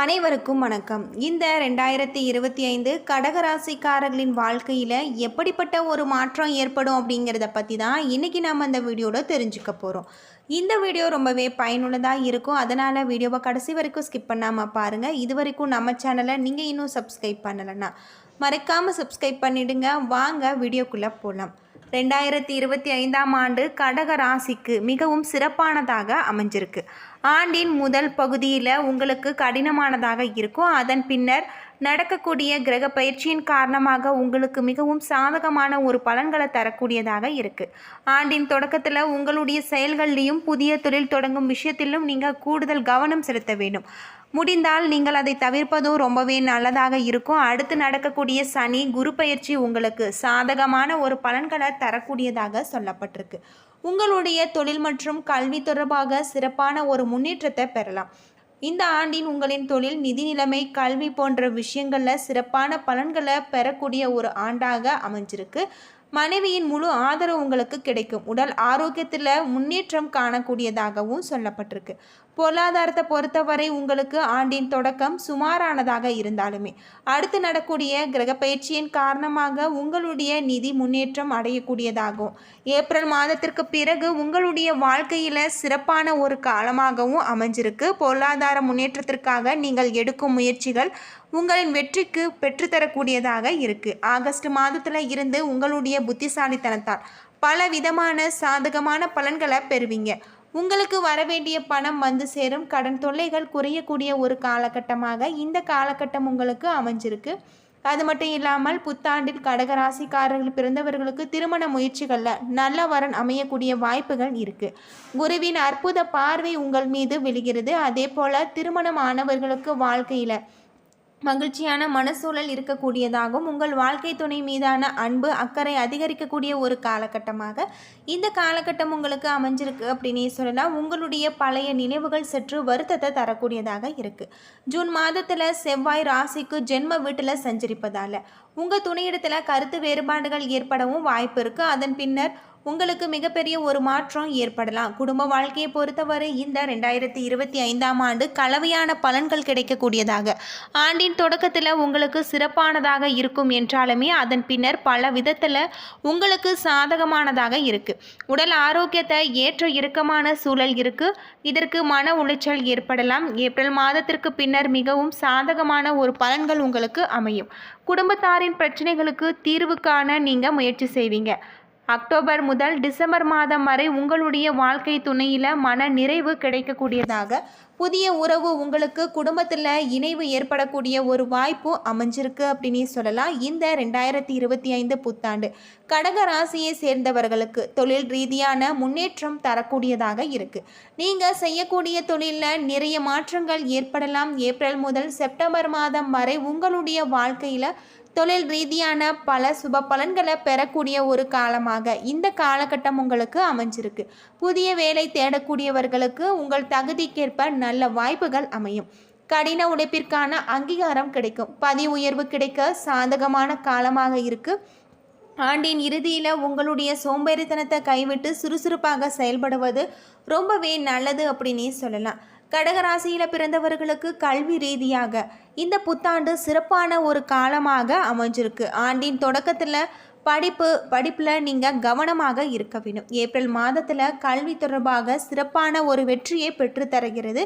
அனைவருக்கும் வணக்கம். இந்த ரெண்டாயிரத்தி இருபத்தி ஐந்து கடகராசிக்காரர்களின் வாழ்க்கையில் எப்படிப்பட்ட ஒரு மாற்றம் ஏற்படும் அப்படிங்கிறத பற்றி தான் இன்றைக்கி நம்ம அந்த வீடியோவில் தெரிஞ்சுக்க போகிறோம் இந்த வீடியோ ரொம்பவே பயனுள்ளதாக இருக்கும். அதனால் வீடியோவை கடைசி வரைக்கும் ஸ்கிப் பண்ணாமல் பாருங்கள் இது வரைக்கும் நம்ம சேனலை நீங்கள் இன்னும் சப்ஸ்கிரைப் பண்ணலைன்னா மறக்காமல் சப்ஸ்கிரைப் பண்ணிவிடுங்க வாங்க வீடியோக்குள்ளே போகலாம் ரெண்டாயிரத்தி இருபத்தி ஐந்தாம் ஆண்டு கடக ராசிக்கு மிகவும் சிறப்பானதாக அமைஞ்சிருக்கு. ஆண்டின் முதல் பகுதியில் உங்களுக்கு கடினமானதாக இருக்கும். அதன் பின்னர் நடக்கக்கூடிய கிரக பயிற்சியின் காரணமாக உங்களுக்கு மிகவும் சாதகமான ஒரு பலன்களை தரக்கூடியதாக இருக்குது ஆண்டின் தொடக்கத்தில் உங்களுடைய செயல்கள்லையும் புதிய தொழில் தொடங்கும் விஷயத்திலும் நீங்கள் கூடுதல் கவனம் செலுத்த வேண்டும். முடிந்தால் நீங்கள் அதை தவிர்ப்பதும் ரொம்பவே நல்லதாக இருக்கும். அடுத்து நடக்கக்கூடிய சனி குரு பயிற்சி உங்களுக்கு சாதகமான ஒரு பலன்களை தரக்கூடியதாக சொல்லப்பட்டிருக்கு. உங்களுடைய தொழில் மற்றும் கல்வி தொடர்பாக சிறப்பான ஒரு முன்னேற்றத்தை பெறலாம். இந்த ஆண்டின் உங்களின் தொழில் நிதி நிலைமை கல்வி போன்ற விஷயங்களில் சிறப்பான பலன்களை பெறக்கூடிய ஒரு ஆண்டாக அமைஞ்சிருக்கு. மனைவியின் முழு ஆதரவு உங்களுக்கு கிடைக்கும். உடல் ஆரோக்கியத்தில் முன்னேற்றம் காணக்கூடியதாகவும் சொல்லப்பட்டிருக்கு. பொருளாதாரத்தை பொறுத்தவரை உங்களுக்கு ஆண்டின் தொடக்கம் சுமாரானதாக இருந்தாலுமே அடுத்து நடக்கூடிய கிரக பயிற்சியின் காரணமாக உங்களுடைய நிதி முன்னேற்றம் அடையக்கூடியதாகும். ஏப்ரல் மாதத்திற்கு பிறகு உங்களுடைய வாழ்க்கையில் சிறப்பான ஒரு காலமாகவும் அமைஞ்சிருக்கு. பொருளாதார முன்னேற்றத்திற்காக நீங்கள் எடுக்கும் முயற்சிகள் உங்களின் வெற்றிக்கு பெற்றுத்தரக்கூடியதாக இருக்குது ஆகஸ்ட் மாதத்தில் இருந்து உங்களுடைய புத்திசாலித்தனத்தால் பல விதமான சாதகமான பலன்களை பெறுவீங்க. உங்களுக்கு வரவேண்டிய பணம் வந்து சேரும். கடன் தொல்லைகள் குறையக்கூடிய ஒரு காலகட்டமாக இந்த காலகட்டம் உங்களுக்கு அமைஞ்சிருக்கு. அது மட்டும் இல்லாமல் புத்தாண்டில் கடகராசிக்காரர்கள் பிறந்தவர்களுக்கு திருமண முயற்சிகளில் நல்ல வரன் அமையக்கூடிய வாய்ப்புகள் இருக்குது குருவின் அற்புத பார்வை உங்கள் மீது விழுகிறது. அதே போல் திருமணம் ஆனவர்களுக்கு வாழ்க்கையில் மகிழ்ச்சியான மனசூழல் இருக்கக்கூடியதாகவும் உங்கள் வாழ்க்கை துணை மீதான அன்பு அக்கறை அதிகரிக்கக்கூடிய ஒரு காலகட்டமாக இந்த காலகட்டம் உங்களுக்கு அமைஞ்சிருக்கு அப்படின்னே சொல்லலாம். உங்களுடைய பழைய நினைவுகள் சற்று வருத்தத்தை தரக்கூடியதாக இருக்குது ஜூன் மாதத்தில் செவ்வாய் ராசிக்கு ஜென்ம வீட்டில் சஞ்சரிப்பதால் உங்கள் துணையிடத்தில் கருத்து வேறுபாடுகள் ஏற்படவும் வாய்ப்பு இருக்குது அதன் பின்னர் உங்களுக்கு மிகப்பெரிய ஒரு மாற்றம் ஏற்படலாம். குடும்ப வாழ்க்கையை பொறுத்தவரை இந்த ரெண்டாயிரத்தி இருபத்தி ஐந்தாம் ஆண்டு கலவையான பலன்கள் கிடைக்கக்கூடியதாக. ஆண்டின் தொடக்கத்தில் உங்களுக்கு சிறப்பானதாக இருக்கும் என்றாலுமே அதன் பின்னர் பல விதத்தில் உங்களுக்கு சாதகமானதாக இருக்குது உடல் ஆரோக்கியத்தை ஏற்ற இறுக்கமான சூழல் இருக்குது இதற்கு மன உளைச்சல் ஏற்படலாம். ஏப்ரல் மாதத்திற்கு பின்னர் மிகவும் சாதகமான ஒரு பலன்கள் உங்களுக்கு அமையும். குடும்பத்தாரின் பிரச்சனைகளுக்கு தீர்வு காண நீங்கள் முயற்சி செய்வீங்க. அக்டோபர் முதல் டிசம்பர் மாதம் வரை உங்களுடைய வாழ்க்கை துணையில் மன நிறைவு கிடைக்கக்கூடியதாக புதிய உறவு உங்களுக்கு குடும்பத்தில் இணைவு ஏற்படக்கூடிய ஒரு வாய்ப்பு அமைஞ்சிருக்கு அப்படின்னு சொல்லலாம். இந்த ரெண்டாயிரத்தி இருபத்தி ஐந்து புத்தாண்டு கடக ராசியை சேர்ந்தவர்களுக்கு தொழில் ரீதியான முன்னேற்றம் தரக்கூடியதாக இருக்குது நீங்கள் செய்யக்கூடிய தொழிலில் நிறைய மாற்றங்கள் ஏற்படலாம். ஏப்ரல் முதல் செப்டம்பர் மாதம் வரை உங்களுடைய வாழ்க்கையில் தொழில் ரீதியான பல சுப பலன்களை பெறக்கூடிய ஒரு காலமாக இந்த காலகட்டம் உங்களுக்கு அமைஞ்சிருக்கு. புதிய வேலை தேடக்கூடியவர்களுக்கு உங்கள் தகுதிக்கேற்ப நல்ல வாய்ப்புகள் அமையும். கடின உழைப்பிற்கான அங்கீகாரம் கிடைக்கும். பதவி உயர்வு கிடைக்க சாதகமான காலமாக இருக்குது ஆண்டின் இறுதியில் உங்களுடைய சோம்பேறித்தனத்தை கைவிட்டு சுறுசுறுப்பாக செயல்படுவது ரொம்பவே நல்லது அப்படின்னே சொல்லலாம். கடகராசியில் பிறந்தவர்களுக்கு கல்வி ரீதியாக இந்த புத்தாண்டு சிறப்பான ஒரு காலமாக அமைஞ்சிருக்கு. ஆண்டின் தொடக்கத்தில் படிப்பு படிப்பில் நீங்கள் கவனமாக இருக்க வேண்டும். ஏப்ரல் மாதத்தில் கல்வி தொடர்பாக சிறப்பான ஒரு வெற்றியை பெற்றுத்தருகிறது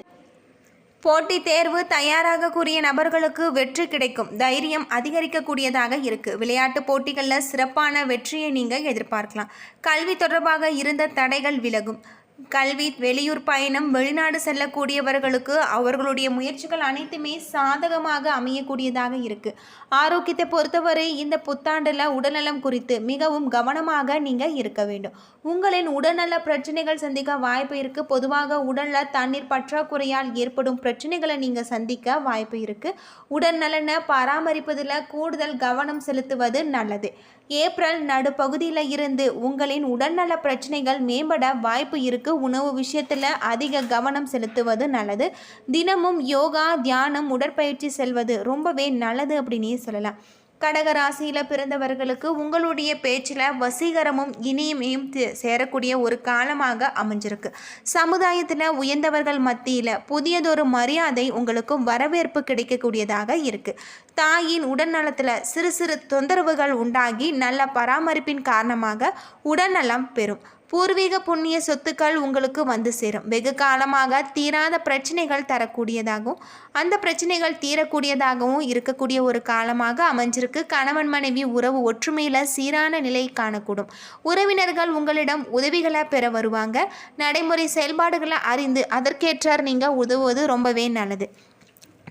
போட்டி தேர்வு தயாராகக்கூடிய நபர்களுக்கு வெற்றி கிடைக்கும். தைரியம் அதிகரிக்கக்கூடியதாக இருக்குது விளையாட்டு போட்டிகளில் சிறப்பான வெற்றியை நீங்கள் எதிர்பார்க்கலாம். கல்வி தொடர்பாக இருந்த தடைகள் விலகும். கல்வி வெளியூர் பயணம் வெளிநாடு செல்லக்கூடியவர்களுக்கு அவர்களுடைய முயற்சிகள் அனைத்துமே சாதகமாக அமையக்கூடியதாக இருக்குது ஆரோக்கியத்தை பொறுத்தவரை இந்த புத்தாண்டில் உடல்நலம் குறித்து மிகவும் கவனமாக நீங்கள் இருக்க வேண்டும். உங்களின் உடல்நல பிரச்சனைகள் சந்திக்க வாய்ப்பு இருக்குது பொதுவாக உடலில் தண்ணீர் பற்றாக்குறையால் ஏற்படும் பிரச்சனைகளை நீங்கள் சந்திக்க வாய்ப்பு இருக்குது உடல்நலனை பராமரிப்பதில் கூடுதல் கவனம் செலுத்துவது நல்லது. ஏப்ரல் நடுப்பகுதியில் இருந்து உங்களின் உடல்நல பிரச்சனைகள் மேம்பட வாய்ப்பு இருக்குது உணவு விஷயத்தில் அதிக கவனம் செலுத்துவது நல்லது. தினமும் யோகா தியானம் உடற்பயிற்சி செல்வது ரொம்பவே நல்லது அப்படின்னே சொல்லலாம். கடக ராசியில் பிறந்தவர்களுக்கு உங்களுடைய பேச்சில் வசீகரமும் இனிமையும் சேரக்கூடிய ஒரு காலமாக அமைஞ்சிருக்கு. சமுதாயத்தில் உயர்ந்தவர்கள் மத்தியில் புதியதொரு மரியாதை உங்களுக்கு வரவேற்பு கிடைக்கக்கூடியதாக இருக்குது தாயின் உடல்நலத்தில் சிறு சிறு தொந்தரவுகள் உண்டாகி நல்ல பராமரிப்பின் காரணமாக உடல்நலம் பெறும். பூர்வீக புண்ணிய சொத்துக்கள் உங்களுக்கு வந்து சேரும். வெகு காலமாக தீராத பிரச்சனைகள் தரக்கூடியதாகவும் அந்த பிரச்சனைகள் தீரக்கூடியதாகவும் இருக்கக்கூடிய ஒரு காலமாக அமைஞ்சிருக்கு. கணவன் மனைவி உறவு ஒற்றுமையில் சீரான நிலை காணக்கூடும். உறவினர்கள் உங்களிடம் உதவிகளை பெற வருவாங்க. நடைமுறை செயல்பாடுகளை அறிந்து அதற்கேற்றார் நீங்கள் உதவுவது ரொம்பவே நல்லது.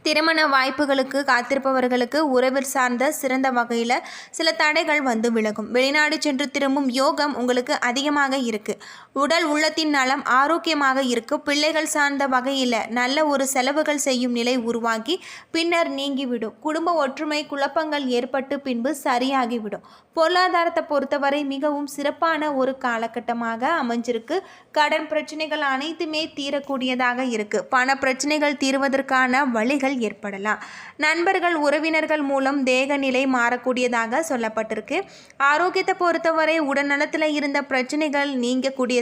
திருமண வாய்ப்புகளுக்கு காத்திருப்பவர்களுக்கு உறவில் சார்ந்த சிறந்த வகையில் சில தடைகள் வந்து விலகும். வெளிநாடு சென்று திரும்பும் யோகம் உங்களுக்கு அதிகமாக இருக்குது உடல் உள்ளத்தின் நலம் ஆரோக்கியமாக இருக்க. பிள்ளைகள் சார்ந்த வகையில் நல்ல ஒரு செலவுகள் செய்யும் நிலை உருவாகி பின்னர் நீங்கிவிடும். குடும்ப ஒற்றுமை குழப்பங்கள் ஏற்பட்டு பின்பு சரியாகிவிடும். பொருளாதாரத்தை பொறுத்தவரை மிகவும் சிறப்பான ஒரு காலகட்டமாக அமைஞ்சிருக்கு. கடன் பிரச்சனைகள் அனைத்துமே தீரக்கூடியதாக இருக்கு. பண பிரச்சனைகள் தீர்வதற்கான வழிகள் ஏற்படலாம். நண்பர்கள் உறவினர்கள் மூலம் தேக நிலை மாறக்கூடியதாக சொல்லப்பட்டிருக்கு. ஆரோக்கியத்தை பொறுத்தவரை உடல்நலத்தில் இருந்த பிரச்சனைகள்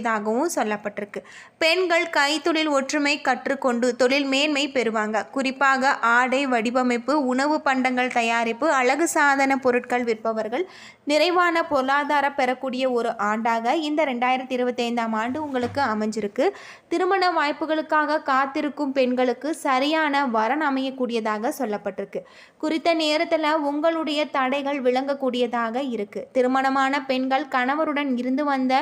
நீங்கக்கூடியதாகவும் சொல்லப்பட்டிருக்கு. பெண்கள் கைத்தொழில் ஒற்றுமை கற்றுக்கொண்டு தொழில் மேன்மை பெறுவாங்க. குறிப்பாக ஆடை வடிவமைப்பு உணவு பண்டங்கள் தயாரிப்பு அழகு சாதன பொருட்கள் விற்பவர்கள் நிறைவான பொருளாதாரம் பெறக்கூடிய ஒரு ஆண்டாக இந்த ரெண்டாயிரத்தி இருபத்தைந்தாம் ஆண்டு உங்களுக்கு அமைஞ்சிருக்கு. திருமண வாய்ப்புகளுக்காக காத்திருக்கும் பெண்களுக்கு சரியான வரன் அமையக்கூடியதாக சொல்லப்பட்டிருக்கு. குறித்த நேரத்தில் உங்களுடைய தடைகள் விளங்கக்கூடியதாக இருக்கு. திருமணமான பெண்கள் கணவருடன் இருந்து வந்த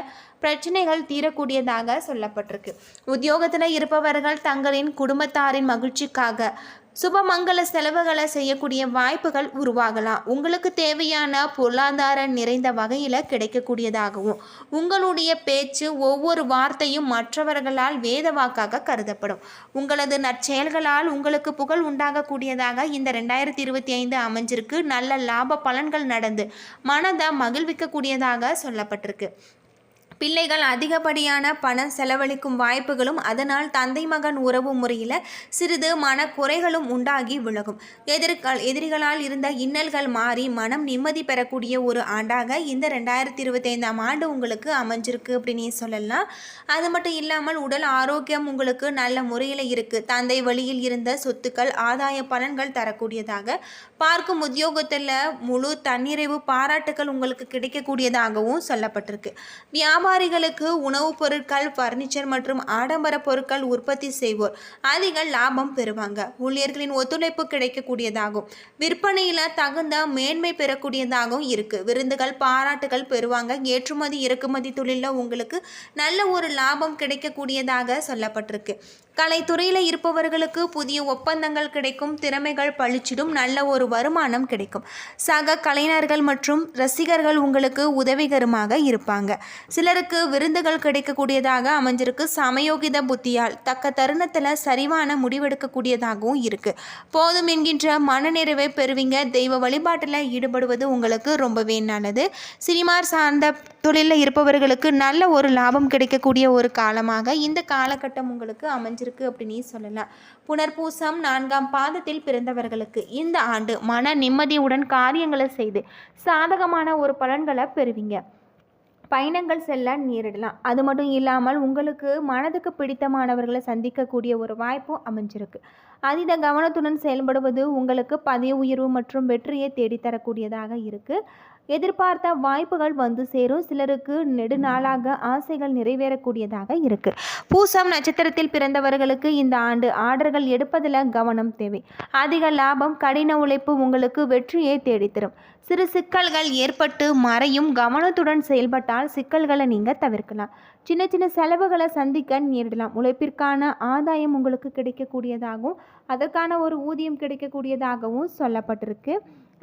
பிரச்சனைகள் தீரக்கூடியதாக சொல்லப்பட்டிருக்கு. உத்தியோகத்தில் இருப்பவர்கள் தங்களின் குடும்பத்தாரின் மகிழ்ச்சிக்காக சுபமங்கல செலவுகளை செய்யக்கூடிய வாய்ப்புகள் உருவாகலாம். உங்களுக்கு தேவையான பொருளாதார நிறைந்த வகையில் கிடைக்கக்கூடியதாகவும் உங்களுடைய பேச்சு ஒவ்வொரு வார்த்தையும் மற்றவர்களால் வேதவாக்காக கருதப்படும். உங்களது நற்செயல்களால் உங்களுக்கு புகழ் உண்டாகக்கூடியதாக இந்த ரெண்டாயிரத்தி இருபத்தி ஐந்து அமைஞ்சிருக்கு. நல்ல லாப பலன்கள் நடந்து மனதை மகிழ்விக்கக்கூடியதாக சொல்லப்பட்டிருக்கு. பிள்ளைகள் அதிகப்படியான பணம் செலவழிக்கும் வாய்ப்புகளும் அதனால் தந்தை மகன் உறவு முறையில் சிறிது மனக்குறைகளும் உண்டாகி விலகும். எதிர்கால் எதிரிகளால் இருந்த இன்னல்கள் மாறி மனம் நிம்மதி பெறக்கூடிய ஒரு ஆண்டாக இந்த ரெண்டாயிரத்தி இருபத்தைந்தாம் ஆண்டு உங்களுக்கு அமைஞ்சிருக்கு அப்படின்னு சொல்லலாம். அது மட்டும் இல்லாமல் உடல் ஆரோக்கியம் உங்களுக்கு நல்ல முறையில் இருக்குது தந்தை வழியில் இருந்த சொத்துக்கள் ஆதாய பலன்கள் தரக்கூடியதாக. பார்க்கும் உத்தியோகத்தில் முழு தன்னிறைவு பாராட்டுகள் உங்களுக்கு கிடைக்கக்கூடியதாகவும் சொல்லப்பட்டிருக்கு. வியாபாரிகளுக்கு உணவுப் பொருட்கள் பர்னிச்சர் மற்றும் ஆடம்பர பொருட்கள் உற்பத்தி செய்வோர். அதிக லாபம் பெறுவாங்க. ஊழியர்களின் ஒத்துழைப்பு கிடைக்கக்கூடியதாகும். விற்பனையில் தகுந்த மேன்மை பெறக்கூடியதாகவும் இருக்கு. விருந்துகள் பாராட்டுகள் பெறுவாங்க. ஏற்றுமதி இறக்குமதி தொழிலில் உங்களுக்கு நல்ல ஒரு லாபம் கிடைக்கக்கூடியதாக சொல்லப்பட்டிருக்கு. கலைத்துறையில் இருப்பவர்களுக்கு புதிய ஒப்பந்தங்கள் கிடைக்கும் திறமைகள் பளிச்சிடும் நல்ல ஒரு வருமானம் கிடைக்கும். சக கலைஞர்கள் மற்றும் ரசிகர்கள் உங்களுக்கு உதவிகரமாக இருப்பாங்க. சிலருக்கு விருந்துகள் கிடைக்கக்கூடியதாக அமைஞ்சிருக்கு. சமயோகித புத்தியால் தக்க தருணத்தில் சரிவான முடிவெடுக்கக்கூடியதாகவும் இருக்குது போதும் என்கின்ற மனநிறைவை பெறுவீங்க. தெய்வ வழிபாட்டில் ஈடுபடுவது உங்களுக்கு ரொம்பவே நல்லது. சினிமா சார்ந்த தொழிலில் இருப்பவர்களுக்கு நல்ல ஒரு லாபம் கிடைக்கக்கூடிய ஒரு காலமாக இந்த காலகட்டம் உங்களுக்கு அமைஞ்சிருக்கு அப்படின்னு சொல்லலாம். புனர்பூசம் நான்காம் பாதத்தில் பிறந்தவர்களுக்கு இந்த ஆண்டு மன நிம்மதியுடன் காரியங்களை செய்து சாதகமான ஒரு பலன்களை பெறுவீங்க. பயணங்கள் செல்ல நேரிடலாம். அது மட்டும் இல்லாமல் உங்களுக்கு மனதுக்கு பிடித்தமானவர்களை சந்திக்கக்கூடிய ஒரு வாய்ப்பும் அமைஞ்சிருக்கு. அதீத கவனத்துடன் செயல்படுவது உங்களுக்கு பதவி உயர்வு மற்றும் வெற்றியை தேடித்தரக்கூடியதாக இருக்குது எதிர்பார்த்த வாய்ப்புகள் வந்து சேரும். சிலருக்கு நெடுநாளாக ஆசைகள் நிறைவேறக்கூடியதாக இருக்கு. பூசம் நட்சத்திரத்தில் பிறந்தவர்களுக்கு இந்த ஆண்டு ஆர்டர்கள் எடுப்பதில் கவனம் தேவை. அதிக லாபம் கடின உழைப்பு உங்களுக்கு வெற்றியை தேடித்தரும். சிறு சிக்கல்கள் ஏற்பட்டு மறையும் கவனத்துடன் செயல்பட்டால் சிக்கல்களை நீங்கள் தவிர்க்கலாம். சின்ன சின்ன செலவுகளை சந்திக்க நேரிடலாம். உழைப்பிற்கான ஆதாயம் உங்களுக்கு கிடைக்கக்கூடியதாகவும் அதற்கான ஒரு ஊதியம் கிடைக்கக்கூடியதாகவும் சொல்லப்பட்டிருக்கு.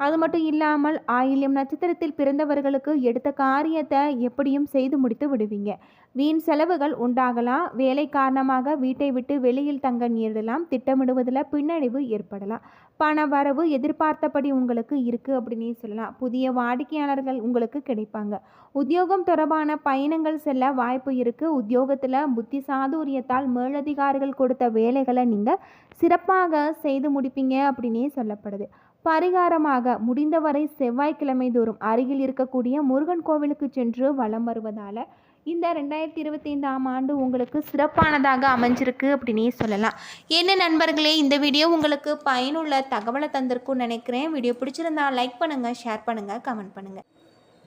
அது மட்டும் இல்லாமல் ஆயில்யம் நட்சத்திரத்தில் பிறந்தவர்களுக்கு எடுத்த காரியத்தை எப்படியும் செய்து முடித்து விடுவீங்க. வீண் செலவுகள் உண்டாகலாம். வேலை காரணமாக வீட்டை விட்டு வெளியில் தங்க நேரிடலாம். திட்டமிடுவதில் பின்னடைவு ஏற்படலாம். பண வரவு எதிர்பார்த்தபடி உங்களுக்கு இருக்குது அப்படின்னு சொல்லலாம். புதிய வாடிக்கையாளர்கள் உங்களுக்கு கிடைப்பாங்க. உத்தியோகம் தொடர்பான பயணங்கள் செல்ல வாய்ப்பு இருக்குது உத்தியோகத்தில் புத்தி சாதுரியத்தால் மேலதிகாரிகள் கொடுத்த வேலைகளை நீங்கள் சிறப்பாக செய்து முடிப்பீங்க அப்படின்னே சொல்லப்படுது. பரிகாரமாக முடிந்தவரை செவ்வாய்க்கிழமை தோறும் அருகில் இருக்கக்கூடிய முருகன் கோவிலுக்கு சென்று வலம் வருவதால் இந்த ரெண்டாயிரத்தி இருபத்தி ஐந்தாம் ஆண்டு உங்களுக்கு சிறப்பானதாக அமைஞ்சிருக்கு அப்படின்னே சொல்லலாம். என்ன நண்பர்களே இந்த வீடியோ உங்களுக்கு பயனுள்ள தகவலை தந்திருக்கும்னு நினைக்கிறேன். வீடியோ பிடிச்சிருந்தா லைக் பண்ணுங்கள் ஷேர் பண்ணுங்கள் கமெண்ட் பண்ணுங்கள்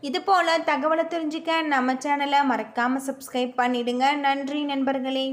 இது போல் தகவலை தெரிஞ்சுக்க நம்ம சேனலை மறக்காமல் சப்ஸ்கிரைப் பண்ணிவிடுங்க நன்றி நண்பர்களே.